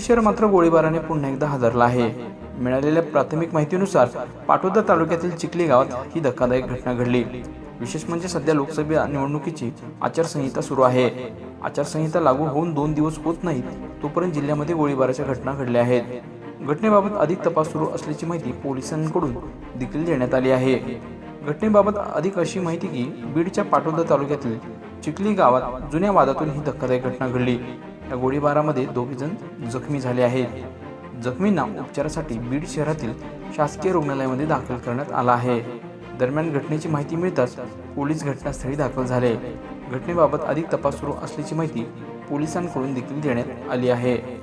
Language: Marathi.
शहर मात्र गोळीबाराने पुन्हा एकदा हादरला आहे. मिळालेल्या प्राथमिक माहितीनुसार पाटोदा तालुक्यातील चिखली गावात ही धक्कादायक घटना घडली. विशेष म्हणजे सध्या लोकसभा निवडणुकीची आचारसंहिता सुरू आहे. आचारसंहिता लागू होऊन दोन दिवस होत नाहीत तोपर्यंत जिल्ह्यामध्ये गोळीबाराच्या घटना घडल्या आहेत. घटनेबाबत अधिक तपास सुरू असल्याची माहिती पोलिसांकडून देखील देण्यात आली आहे. घटनेबाबत अधिक अशी माहिती की बीडच्या पाटोदा तालुक्यातील चिखली गावात जुन्या वादातून ही धक्कादायक घटना घडली. या गोळीबारामध्ये दोघेजण जखमी झाले आहेत. जखमींना उपचारासाठी बीड शहरातील शासकीय रुग्णालयामध्ये दाखल करण्यात आला आहे. दरम्यान घटनेची माहिती मिळताच पोलीस घटनास्थळी दाखल झाले. घटनेबाबत अधिक तपास सुरू असल्याची माहिती पोलिसांकडून देखील देण्यात आली आहे.